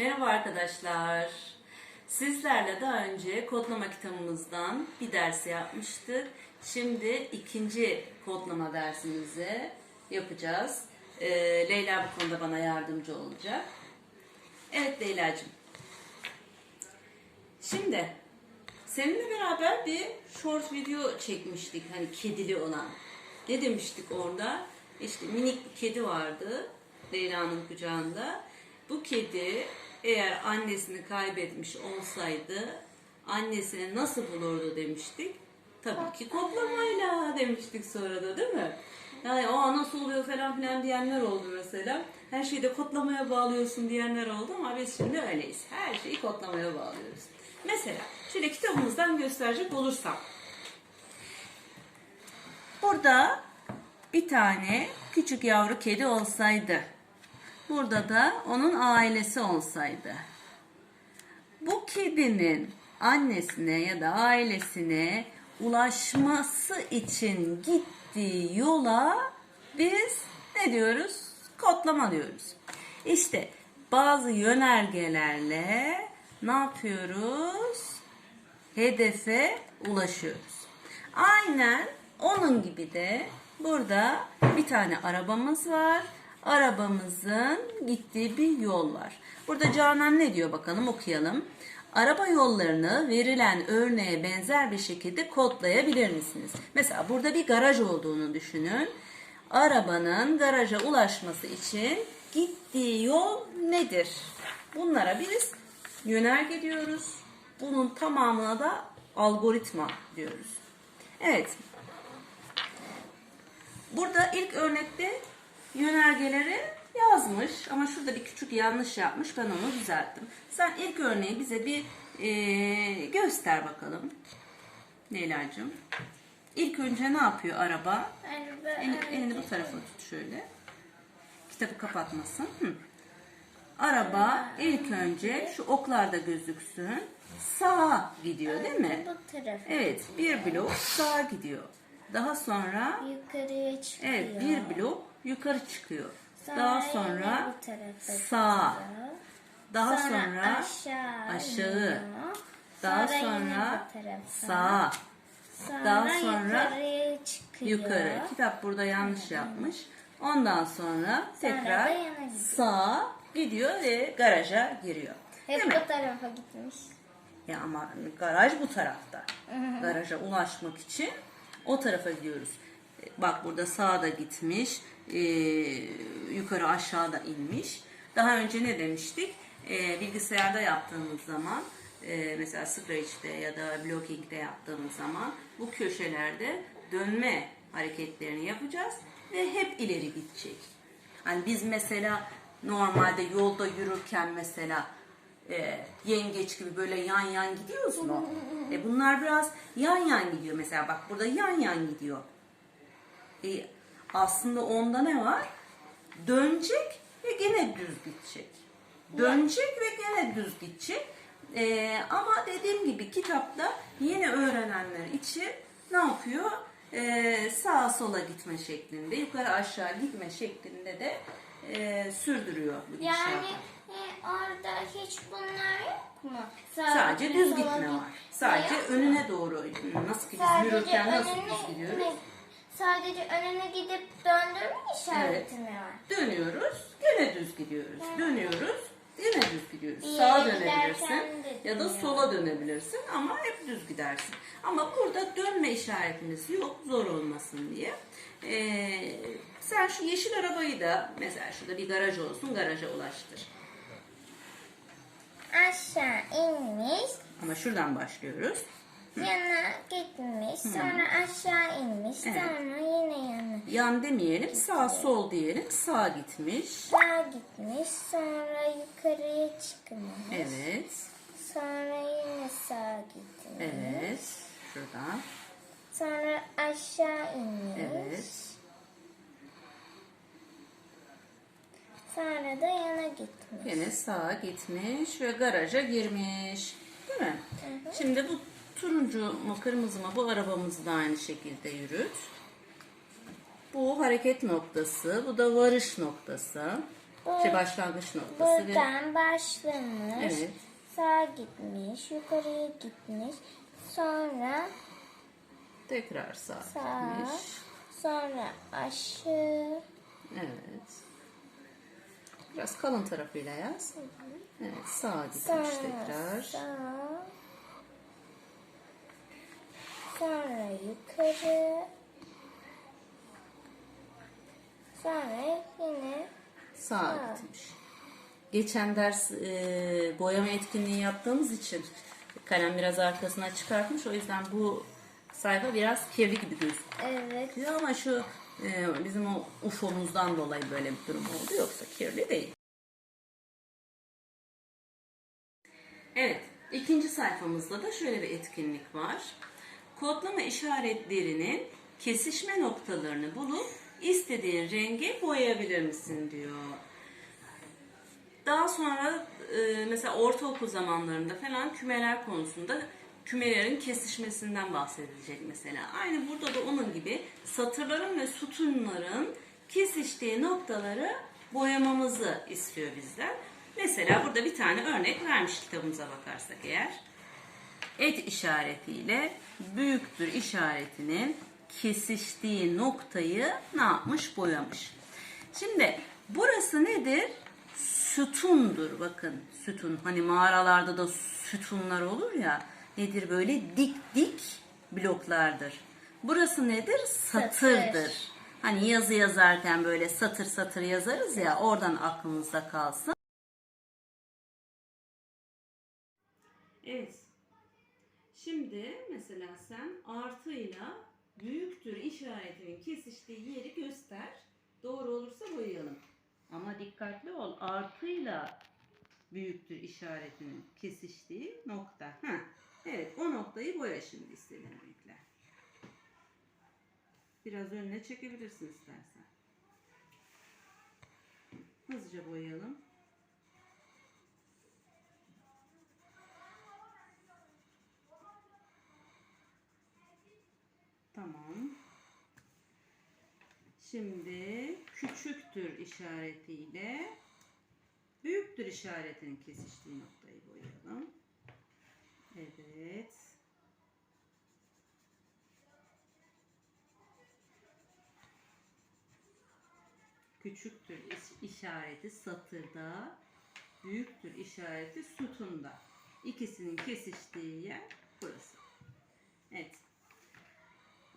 Merhaba arkadaşlar. Sizlerle daha önce kodlama kitabımızdan bir ders yapmıştık. Şimdi ikinci kodlama dersimizi yapacağız. Ee, Leyla bu konuda bana yardımcı olacak. Evet Leyla'cığım. Şimdi seninle beraber bir short video çekmiştik. Hani kedili olan. Ne demiştik orada? İşte minik bir kedi vardı Leyla'nın kucağında. Bu kedi eğer annesini kaybetmiş olsaydı annesini nasıl bulurdu demiştik. Tabii ki kodlamayla demiştik sonra da değil mi? Yani o nasıl oluyor falan filan diyenler oldu mesela. Her şeyi de kodlamaya bağlıyorsun diyenler oldu ama biz şimdi öyleyiz. Her şeyi kodlamaya bağlıyoruz. Mesela şöyle kitabımızdan gösterecek olursam. Burada bir tane küçük yavru kedi olsaydı. Burada da onun ailesi olsaydı. Bu kedinin annesine ya da ailesine ulaşması için gittiği yola biz ne diyoruz? Kodlama diyoruz. İşte bazı yönergelerle ne yapıyoruz? Hedefe ulaşıyoruz. Aynen onun gibi de burada bir tane arabamız var. Arabamızın gittiği bir yol var. Burada Canan ne diyor bakalım okuyalım. Araba yollarını verilen örneğe benzer bir şekilde kodlayabilir misiniz? Mesela burada bir garaj olduğunu düşünün. Arabanın garaja ulaşması için gittiği yol nedir? Bunlara biz yönerge diyoruz. Bunun tamamına da algoritma diyoruz. Evet. Burada ilk örnekte yönergeleri yazmış ama şurada bir küçük yanlış yapmış. Ben onu düzelttim. Sen ilk örneği bize bir eee, göster bakalım. Leyla'cığım. İlk önce ne yapıyor araba? Araba Elini, elini bu tarafa tut şöyle. Kitabı kapatmasın. Hı. Araba ilk önce şu oklarda gözüksün. Sağa gidiyor değil mi? Bu tarafa. Evet bir blok sağa gidiyor. Daha sonra Yukarıya çıkıyor. evet bir blok yukarı çıkıyor. Sonra Daha sonra sağa. gidiyor. Daha Sonra sonra aşağı aşağı. iniyor. Daha Sonra sonra sağa. Sonra daha sonra çıkıyor. Yukarı. Kitap burada yanlış yapmış. Ondan sonra tekrar da sağa gidiyor ve garaja giriyor. Hep Değil mi? bu tarafa gitmiş. Ya ama garaj bu tarafta. Garaja ulaşmak için o tarafa gidiyoruz. Bak burada sağda gitmiş, e, yukarı aşağıda inmiş. Daha önce ne demiştik? E, bilgisayarda yaptığımız zaman, e, mesela Scratch'te ya da Blocking'de yaptığımız zaman bu köşelerde dönme hareketlerini yapacağız ve hep ileri gidecek. Hani biz mesela normalde yolda yürürken mesela e, yengeç gibi böyle yan yan gidiyoruz mu? E bunlar biraz yan yan gidiyor mesela bak burada yan yan gidiyor. E, aslında onda ne var? Dönecek ve gene düz gidecek. Dönecek ve gene düz gidecek. E, ama dediğim gibi kitapta yeni öğrenenler için ne yapıyor? E, sağa sola gitme şeklinde, yukarı aşağı gitme şeklinde de e, sürdürüyor bu Yani gidişatı. e, orada hiç bunlar yok mu? Sadece düz sola gitme git- var. Sadece önüne doğru nasıl ki biz Sadece yürürken nasıl düz gidiyoruz? Sadece önüne gidip döndürme işareti mi var? Dönüyoruz, gene düz gidiyoruz. Dönüyoruz, gene düz gidiyoruz. İyi, Sağa giderken dönebilirsin de ya da dönüyorum. sola dönebilirsin ama hep düz gidersin. Ama burada dönme işaretimiz yok zor olmasın diye. Ee, sen şu yeşil arabayı da mesela şurada bir garaj olsun garaja ulaştır. Aşağı inmiş, Ama şuradan başlıyoruz. Yana gitmiş, sonra aşağı inmiş, Evet. sonra yine yana. Yan demeyelim sağ sol diyelim sağ gitmiş. Sağa gitmiş, sonra yukarıya çıkmış. Evet. Sonra yine sağa gitmiş. Evet. Şuradan. Sonra aşağı inmiş. Evet. Sonra da yana gitmiş. Yine sağa gitmiş ve garaja girmiş. Değil mi? Şimdi bu turuncu mu kırmızı mı bu arabamızı da aynı şekilde yürüt. Bu hareket noktası, bu da varış noktası. Bu- Şey başlangıç noktası ve Buradan başlamış. Evet. Sağa gitmiş. Yukarıya gitmiş. Sonra tekrar sağ Sağ. gitmiş. sonra aşağı. Evet. Biraz kalın tarafıyla yaz. Evet sağa gitmiş Sonra tekrar. sağ. Sonra yukarı. Sonra yine Sağa Sağ. gitmiş. Geçen ders e, boyama etkinliği yaptığımız için kalem biraz arkasına çıkartmış. O yüzden bu sayfa biraz kirli gibi gözüküyor evet. ama şu e, bizim o UFO'muzdan dolayı böyle bir durum oldu. Yoksa kirli değil. Evet, ikinci sayfamızda da şöyle bir etkinlik var. Kodlama işaretlerinin kesişme noktalarını bulup istediğin renge boyayabilir misin diyor. Daha sonra e, mesela ortaokul zamanlarında falan kümeler konusunda kümelerin kesişmesinden bahsedilecek mesela. Aynı burada da onun gibi satırların ve sütunların kesiştiği noktaları boyamamızı istiyor bizden. Mesela burada bir tane örnek vermiş kitabımıza bakarsak eğer. Et işaretiyle büyüktür işaretinin kesiştiği noktayı ne yapmış? Boyamış. Şimdi burası nedir? Sütundur bakın sütun. Hani mağaralarda da sütunlar olur ya. Nedir böyle dik dik bloklardır. Burası nedir? Satırdır. Satır. Hani yazı yazarken böyle satır satır yazarız ya oradan aklınızda kalsın. Evet. Şimdi mesela sen artıyla büyüktür işaretinin kesiştiği yeri göster. Doğru olursa boyayalım. Ama dikkatli ol. Artıyla büyüktür işaretinin kesiştiği nokta. Heh. Evet o noktayı boya şimdi istediğin. Biraz önüne çekebilirsin istersen. Hızlıca boyayalım. Tamam. Şimdi küçüktür işaretiyle büyüktür işaretinin kesiştiği noktayı boyayalım. Evet. Küçüktür iş- işareti satırda, büyüktür işareti sütunda. İkisinin kesiştiği yer burası. Evet.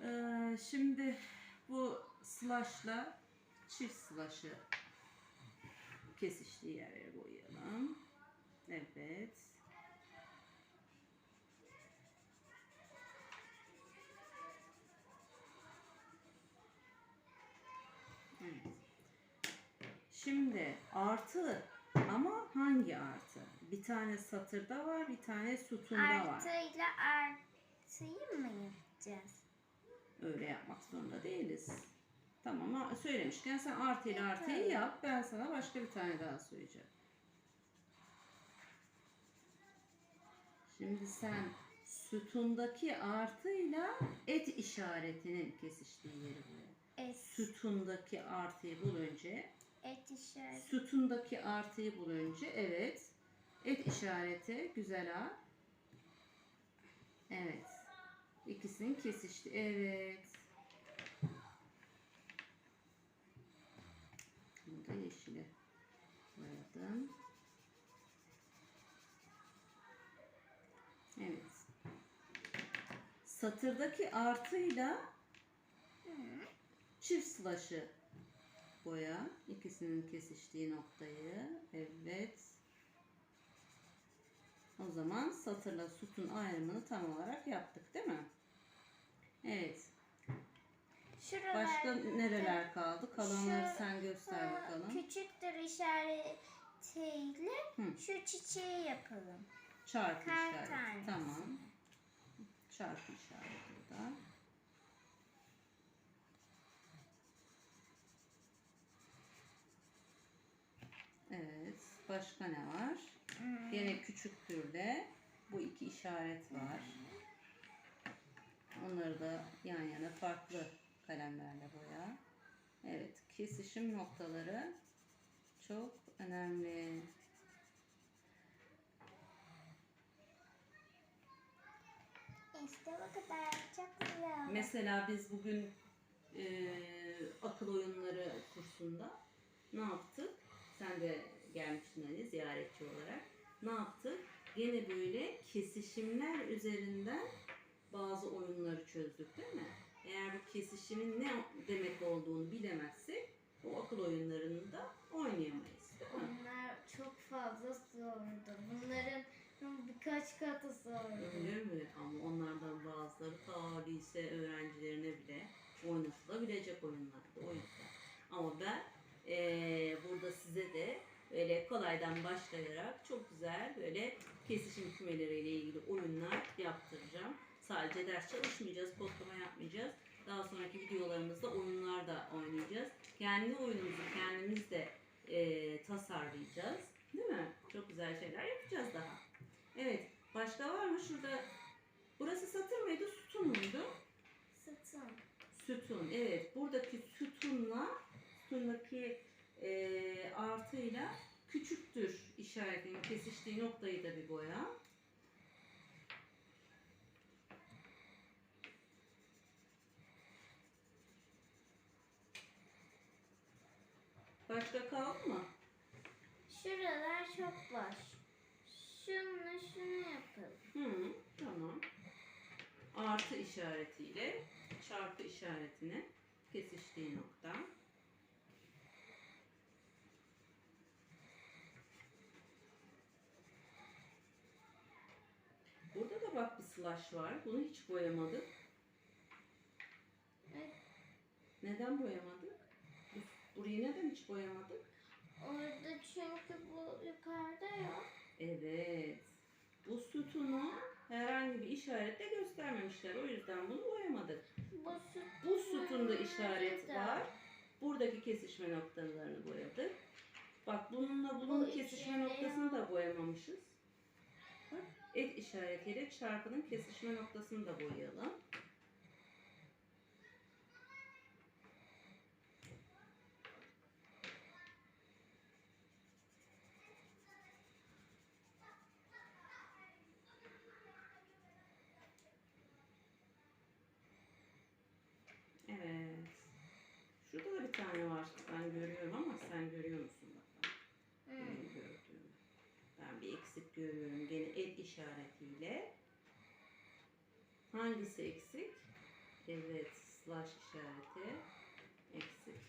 Ee, şimdi bu slash'la çift slash'ı kesiştiği yerlere boyayalım. Evet. Şimdi artı ama hangi artı? Bir tane satırda var, bir tane sütunda var. Artıyla artıyı mı yapacağız? Öyle yapmak zorunda değiliz. Tamam söylemişken sen artı ile artıyı yap. Ben sana başka bir tane daha söyleyeceğim. Şimdi sen sütundaki artıyla et işaretinin kesiştiği yeri bul. Es, Sütundaki artıyı bul önce. et işareti. Sütundaki artıyı bul önce. Evet. Et işareti. Güzel ha. Evet. İkisinin kesişti. Evet. Bunu da yeşile boyadım. Evet. Satırdaki artıyla çift slash'ı boya. İkisinin kesiştiği noktayı. Evet. O zaman satırla sütun ayrımını tam olarak yaptık değil mi? Evet. Şuralar, Başka nereler kaldı? Kalanları Şu- sen göster bakalım. Küçüktür işaretiyle Hı. şu çiçeği yapalım. Çarpı Kar işareti. tanesi. Tamam. Çarpı işareti burada. Evet. Başka ne var? Yine küçüktür de bu iki işaret var. Onları da yan yana farklı kalemlerle boya. Evet. Kesişim noktaları çok önemli. İşte bu kadar. Çok güzel. Mesela biz bugün e, akıl oyunları kursunda ne yaptık? Sen de gelmiştin hani ziyaretçi olarak. Ne yaptık? Gene böyle kesişimler üzerinden bazı oyunları çözdük değil mi? Eğer bu kesişimin ne demek olduğunu bilemezsek o akıl oyunlarını da oynayamayız? Onlar çok fazla zordu. Bunların birkaç katı zordu. Öyle mi? Ama onlardan bazıları ta lise öğrencilerine bile oynatılabilecek oyunlardı o yüzden. Ama ben eee, burada size de böyle kolaydan başlayarak çok güzel böyle kesişim kümeleriyle ilgili oyunlar yaptıracağım. Sadece ders çalışmayacağız, kodlama yapmayacağız. Daha sonraki videolarımızda oyunlar da oynayacağız. Kendi oyunumuzu kendimiz de eee, tasarlayacağız. Değil mi? Çok güzel şeyler yapacağız daha. Evet. Başka var mı? Şurada burası satır mıydı? Sütun muydu? Sütun. Sütun. Evet. Buradaki sütunla sütundaki eee artıyla küçüktür işaretinin kesiştiği noktayı da bir boya. Başka kaldı mı? Şuralar çok boş. Şununla şunu yapalım. Hı, tamam. Artı işaretiyle çarpı işaretine kesiştiği nokta. Burada da bak bir slash var. Bunu hiç boyamadık. Evet. Neden boyamadık? Bu- Burayı neden hiç boyamadık? Orada çünkü bu yukarıda yok. Evet. Bu sütunu herhangi bir işaretle göstermemişler. O yüzden bunu boyamadık. Bu süt. Bu sütunda işaret Nerede? var. Buradaki kesişme noktalarını boyadık. Bak bununla bunun Bu kesişme noktasını da boyamamışız. Bak et işaretiyle çarpının kesişme noktasını da boyayalım. Evet. Şurada da bir tane var. Ben görüyorum ama sen görüyor musun bakalım? Benim gördüğüm. Ben eksik görüyorum. Gene el işaretiyle. Hangisi eksik? Evet, slash işareti eksik.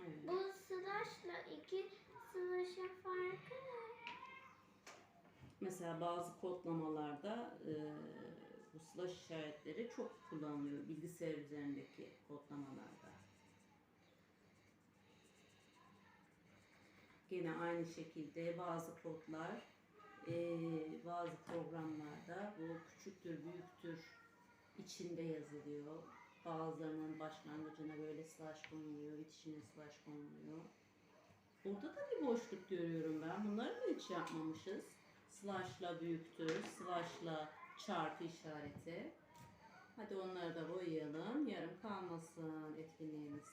Evet. Bu slashla iki slash'ın farkı ne? Mesela bazı kodlamalarda e, slash işaretleri çok kullanılıyor bilgisayar üzerindeki kodlamalarda. Gene aynı şekilde bazı kodlar e, bazı programlarda bu küçüktür büyüktür içinde yazılıyor. Bazılarının başlangıcına böyle slash konuluyor, bitişine slash konuluyor. Burada da bir boşluk görüyorum ben. Bunları da hiç yapmamışız. Slash'la büyüktür, slash'la çarpı işareti. Hadi onları da boyayalım. Yarım kalmasın etkinliğimiz.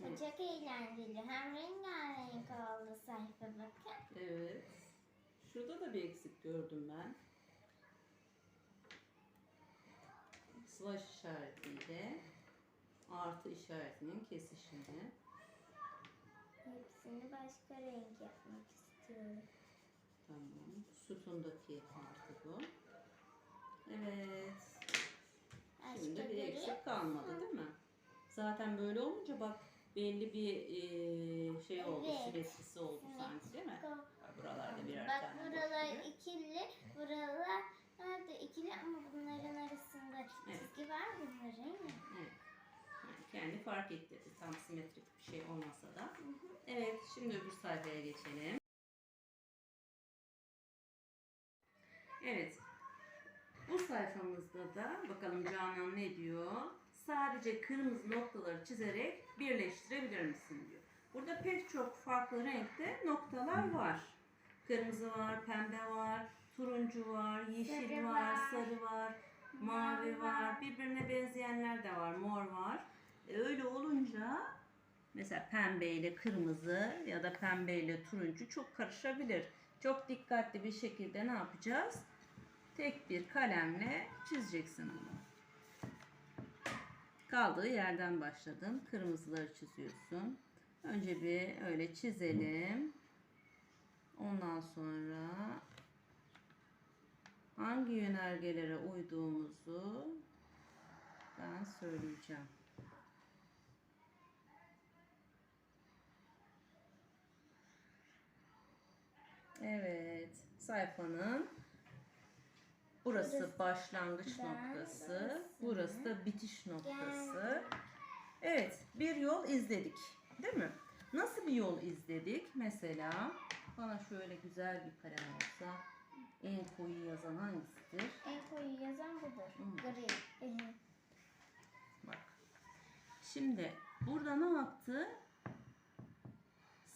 Bu çok eğlenceli. Hem rengarenk oldu sayfa bakın. Evet. Şurada da bir eksik gördüm ben. Slash işaretiyle artı işaretinin kesişimi. Hepsini başka renk yapmak istiyorum. Tamam. Sütundaki artı bu. Evet. Başka Şimdi bir eksik kalmadı değil mi? Zaten böyle olunca bak belli bir e, şey oldu, Evet. simetrisi oldu sanki değil mi? Buralarda birer Bak tane boş buralar gibi. ikili, buralar da ikili ama bunların arasında çizgi var bunların? Evet. Yani kendi fark ettirdi. Tam simetrik bir şey olmasa da. Evet, şimdi öbür sayfaya geçelim. Evet. Bu sayfamızda da bakalım Canan ne diyor? sadece kırmızı noktaları çizerek birleştirebilir misin diyor. Burada pek çok farklı renkte noktalar var. Kırmızı var, pembe var, turuncu var, yeşil Sarı var, var. sarı var, mavi var. Birbirine benzeyenler de var, mor var. E, öyle olunca mesela pembe ile kırmızı ya da pembe ile turuncu çok karışabilir. Çok dikkatli bir şekilde ne yapacağız? Tek bir kalemle çizeceksin bunu. Kaldığı yerden başladın. Kırmızıları çiziyorsun. Önce bir öyle çizelim. Ondan sonra hangi yönergelere uyduğumuzu ben söyleyeceğim. Evet, sayfanın burası Burası başlangıç da, noktası, burası burası da bitiş noktası. Evet, bir yol izledik, değil mi? Nasıl bir yol izledik? Mesela bana şöyle güzel bir kalem olsa en koyu yazan hangisidir? En koyu yazan budur. Hmm. Gri. Bak. Şimdi burada ne yaptı?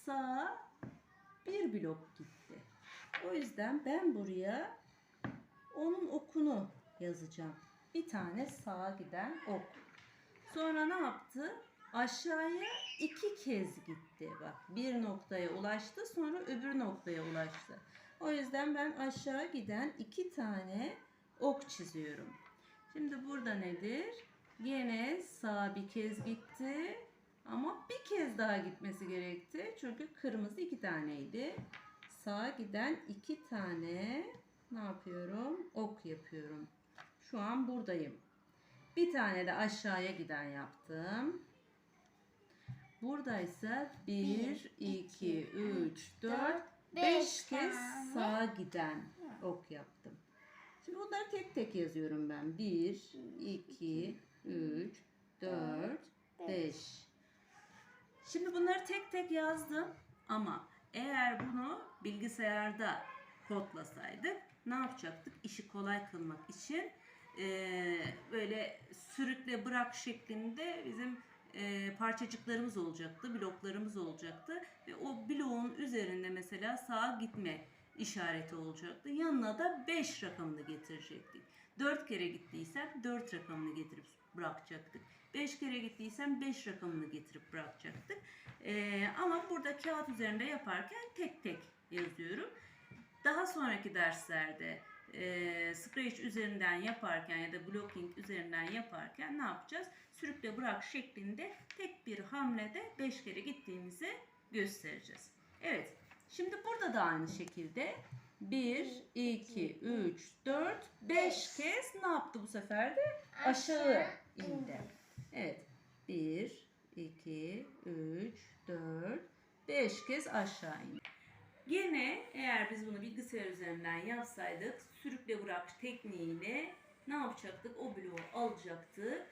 Sağa bir blok gitti. O yüzden ben buraya onun okunu yazacağım. Bir tane sağa giden ok. Sonra ne yaptı? Aşağıya iki kez gitti. Bak bir noktaya ulaştı sonra öbür noktaya ulaştı. O yüzden ben aşağı giden iki tane ok çiziyorum. Şimdi burada nedir? Yine sağa bir kez gitti. Ama bir kez daha gitmesi gerekti. Çünkü kırmızı iki taneydi. Sağa giden iki tane ne yapıyorum? Ok yapıyorum. Şu an buradayım. Bir tane de aşağıya giden yaptım. Buradaysa 1, 2, 3, 4, 5 beş kez sağa giden ok yaptım. Şimdi bunları tek tek yazıyorum ben. 1, 2, 3, 4, 5. Şimdi bunları tek tek yazdım ama eğer bunu bilgisayarda kodlasaydık ne yapacaktık? İşi kolay kılmak için eee, böyle sürükle bırak şeklinde bizim eee, parçacıklarımız olacaktı, bloklarımız olacaktı ve o bloğun üzerinde mesela sağa gitme işareti olacaktı. Yanına da 5 rakamını getirecektik. 4 kere gittiysem 4 rakamını getirip bırakacaktık. 5 kere gittiysem 5 rakamını getirip bırakacaktık. Ee, ama burada kağıt üzerinde yaparken tek tek yazıyorum. Daha sonraki derslerde e, Scratch üzerinden yaparken ya da Blocking üzerinden yaparken ne yapacağız? Sürükle bırak şeklinde tek bir hamlede 5 kere gittiğimizi göstereceğiz. Evet. Şimdi burada da aynı şekilde 1, 2, 3, 4, 5 kez ne yaptı bu sefer de? Aşağı Aşağı indi. Evet. 1, 2, 3, 4, 5 kez aşağı indi. Gene eğer biz bunu bilgisayar üzerinden yapsaydık sürükle bırak tekniğiyle ne yapacaktık? O bloğu alacaktık.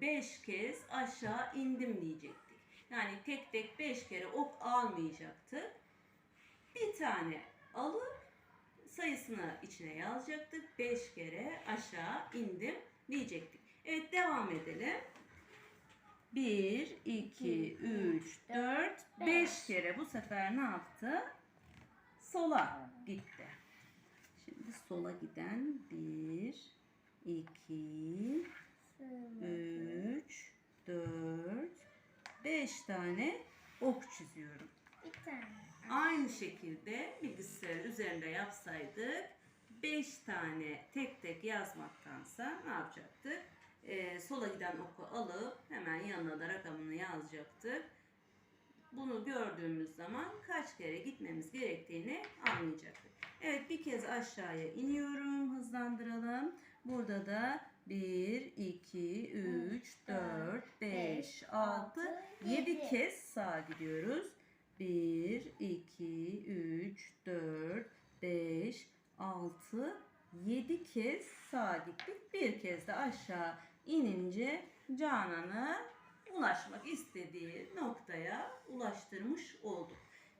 5 kez aşağı indim diyecektik. Yani tek tek 5 kere ok almayacaktık. Bir tane alıp sayısını içine yazacaktık. 5 kere aşağı indim diyecektik. Evet devam edelim. 1, 2, 3, 4, 5 kere bu sefer ne yaptı? Sola gitti. Şimdi sola giden 1, 2, 3, 4, 5 tane ok çiziyorum. bir tane. Aynı şekilde bilgisayar üzerinde yapsaydık 5 tane tek tek yazmaktansa ne yapacaktık? Ee, sola giden oku alıp hemen yanına da rakamını yazacaktık. Bunu gördüğümüz zaman kaç kere gitmemiz gerektiğini anlayacaktık. Evet bir kez aşağıya iniyorum. Hızlandıralım. Burada da 1, 2, 3, 4, 5, 6, 7 kez sağa gidiyoruz. 1, 2, 3, 4, 5, 6, 7 kez sağa gittik. Bir kez de aşağı inince Canan'ı ulaşmak istediği noktaya ulaştırmış olduk.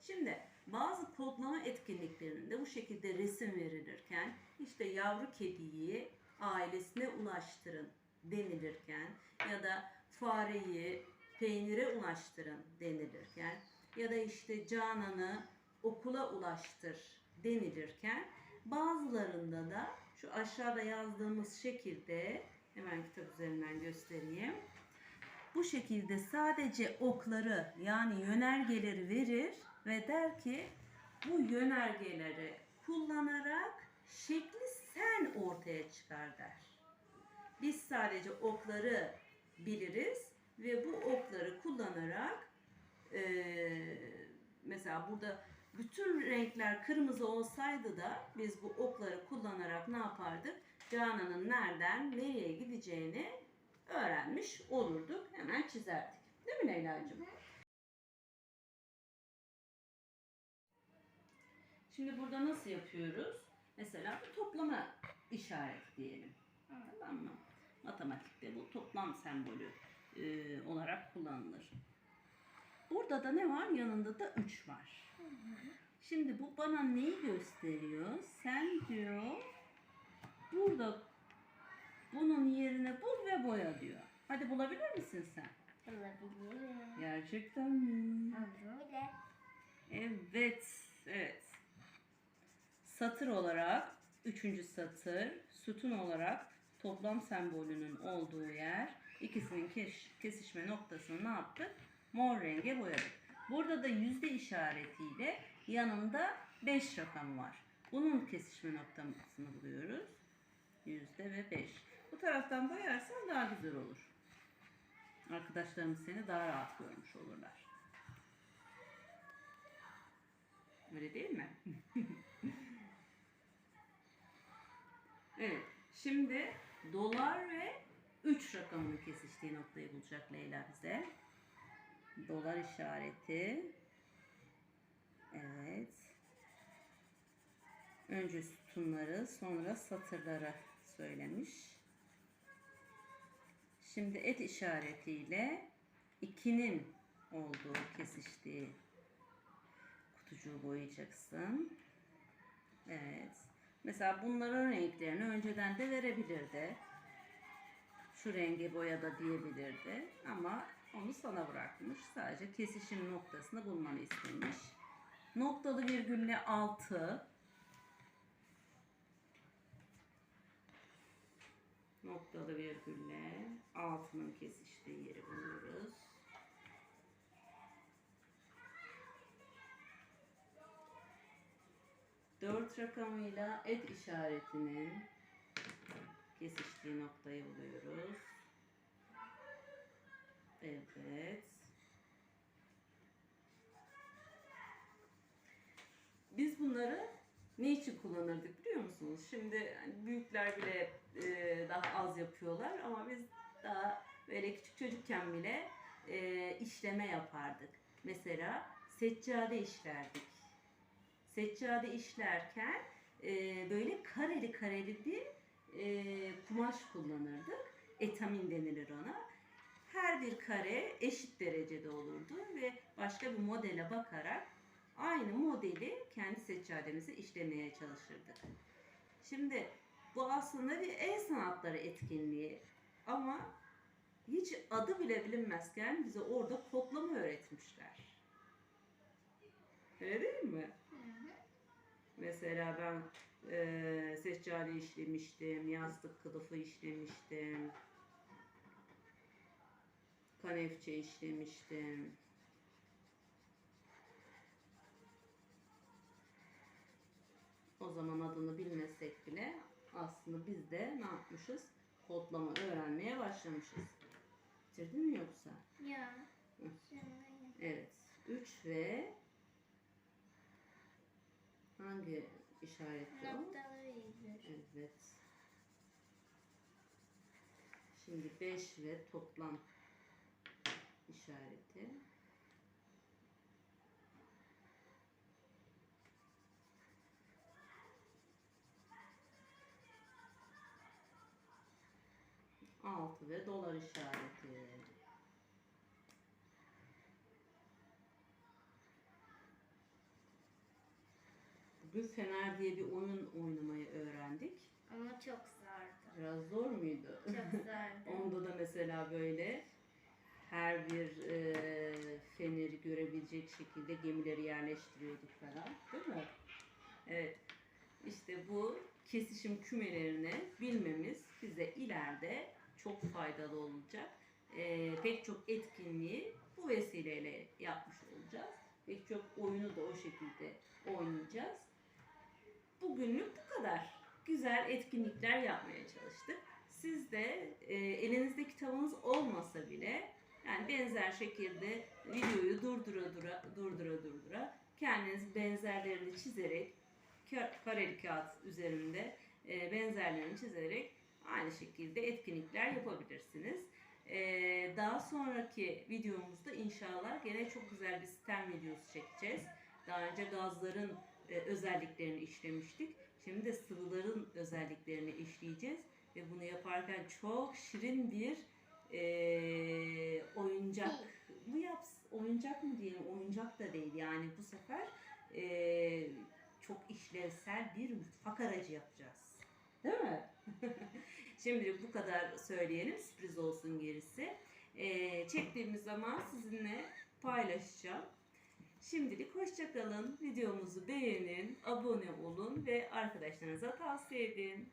Şimdi bazı kodlama etkinliklerinde bu şekilde resim verilirken işte yavru kediyi ailesine ulaştırın denilirken ya da fareyi peynire ulaştırın denilirken ya da işte Canan'ı okula ulaştır denilirken bazılarında da şu aşağıda yazdığımız şekilde hemen kitap üzerinden göstereyim. Bu şekilde sadece okları yani yönergeleri verir ve der ki bu yönergeleri kullanarak şekli sen ortaya çıkar der. Biz sadece okları biliriz ve bu okları kullanarak eee, mesela burada bütün renkler kırmızı olsaydı da biz bu okları kullanarak ne yapardık? Canan'ın nereden nereye gideceğini öğrenmiş olurduk. Hemen çizerdik. Değil mi Leyla'cığım? Şimdi burada nasıl yapıyoruz? Mesela bir toplama işareti diyelim. Tamam mı? Matematikte bu toplam sembolü e, olarak kullanılır. Burada da ne var? Yanında da 3 var. Şimdi bu bana neyi gösteriyor? Sen diyor burada bunun yerine bul ve boya diyor. Hadi bulabilir misin sen? Olabilirim. Gerçekten mi? Böyle. Evet, evet. Satır olarak üçüncü satır, sütun olarak toplam sembolünün olduğu yer ikisinin kes- kesişme noktasını ne yaptık? Mor renge boyadık. Burada da yüzde işaretiyle yanında 5 rakam var. Bunun kesişme noktasını buluyoruz. Yüzde ve 5. Bu taraftan boyarsan daha güzel olur. Arkadaşlarımız seni daha rahat görmüş olurlar. Öyle değil mi? evet. Şimdi dolar ve 3 rakamının kesiştiği noktayı bulacak Leyla bize. Dolar işareti. Evet. Önce sütunları, sonra satırları söylemiş. Şimdi et işaretiyle 2'nin olduğu, kesiştiği kutucuğu boyayacaksın. Evet. Mesela bunların renklerini önceden de verebilirdi. Şu rengi boya da diyebilirdi. Ama onu sana bırakmış. Sadece kesişim noktasını bulmanı istemiş. Noktalı virgülle 6. Noktalı virgülle 6'nın kesiştiği yeri buluyoruz. Dört rakamıyla et işaretinin kesiştiği noktayı buluyoruz. Evet. Biz bunları ne için kullanırdık biliyor musunuz? Şimdi hani büyükler bile e, daha az yapıyorlar ama biz daha böyle küçük çocukken bile e, işleme yapardık. Mesela seccade işlerdik seccade işlerken e, böyle kareli kareli bir e, kumaş kullanırdık. Etamin denilir ona. Her bir kare eşit derecede olurdu ve başka bir modele bakarak aynı modeli kendi seccademizi işlemeye çalışırdık. Şimdi bu aslında bir el sanatları etkinliği ama hiç adı bile bilinmezken bize orada kodlama öğretmişler. Öyle değil mi? Mesela ben e, seccade işlemiştim, yastık kılıfı işlemiştim, kanefçe işlemiştim. O zaman adını bilmesek bile aslında biz de ne yapmışız? Kodlama öğrenmeye başlamışız. Bitirdin mi yoksa? Ya. Hı. Evet. 3 ve hangi işaretti o? Noktalı virgül. Evet. Şimdi 5 ve toplam işareti. Altı ve dolar işareti. Bugün Fener diye bir oyun oynamayı öğrendik. Ama çok zordu. Biraz zor muydu? Çok zordu. Onda da mesela böyle her bir e, feneri görebilecek şekilde gemileri yerleştiriyorduk falan. Değil mi? Evet. İşte bu kesişim kümelerini bilmemiz bize ileride çok faydalı olacak. E, pek çok etkinliği bu vesileyle yapmış olacağız. Pek çok oyunu da o şekilde oynayacağız. Bugünlük bu kadar. Güzel etkinlikler yapmaya çalıştık. Siz de e, elinizde kitabınız olmasa bile yani benzer şekilde videoyu durdura dura durdura durdura kendiniz benzerlerini çizerek ka- kareli kağıt üzerinde e, benzerlerini çizerek aynı şekilde etkinlikler yapabilirsiniz. E, daha sonraki videomuzda inşallah gene çok güzel bir sistem videosu çekeceğiz. Daha önce gazların e, özelliklerini işlemiştik. Şimdi de sıvıların özelliklerini işleyeceğiz ve bunu yaparken çok şirin bir e, oyuncak mı yaps oyuncak mı diyelim oyuncak da değil yani bu sefer e, çok işlevsel bir mutfak aracı yapacağız. Değil mi? Şimdilik bu kadar söyleyelim. Sürpriz olsun gerisi. E, çektiğimiz zaman sizinle paylaşacağım. Şimdilik hoşçakalın. Videomuzu beğenin, abone olun ve arkadaşlarınıza tavsiye edin.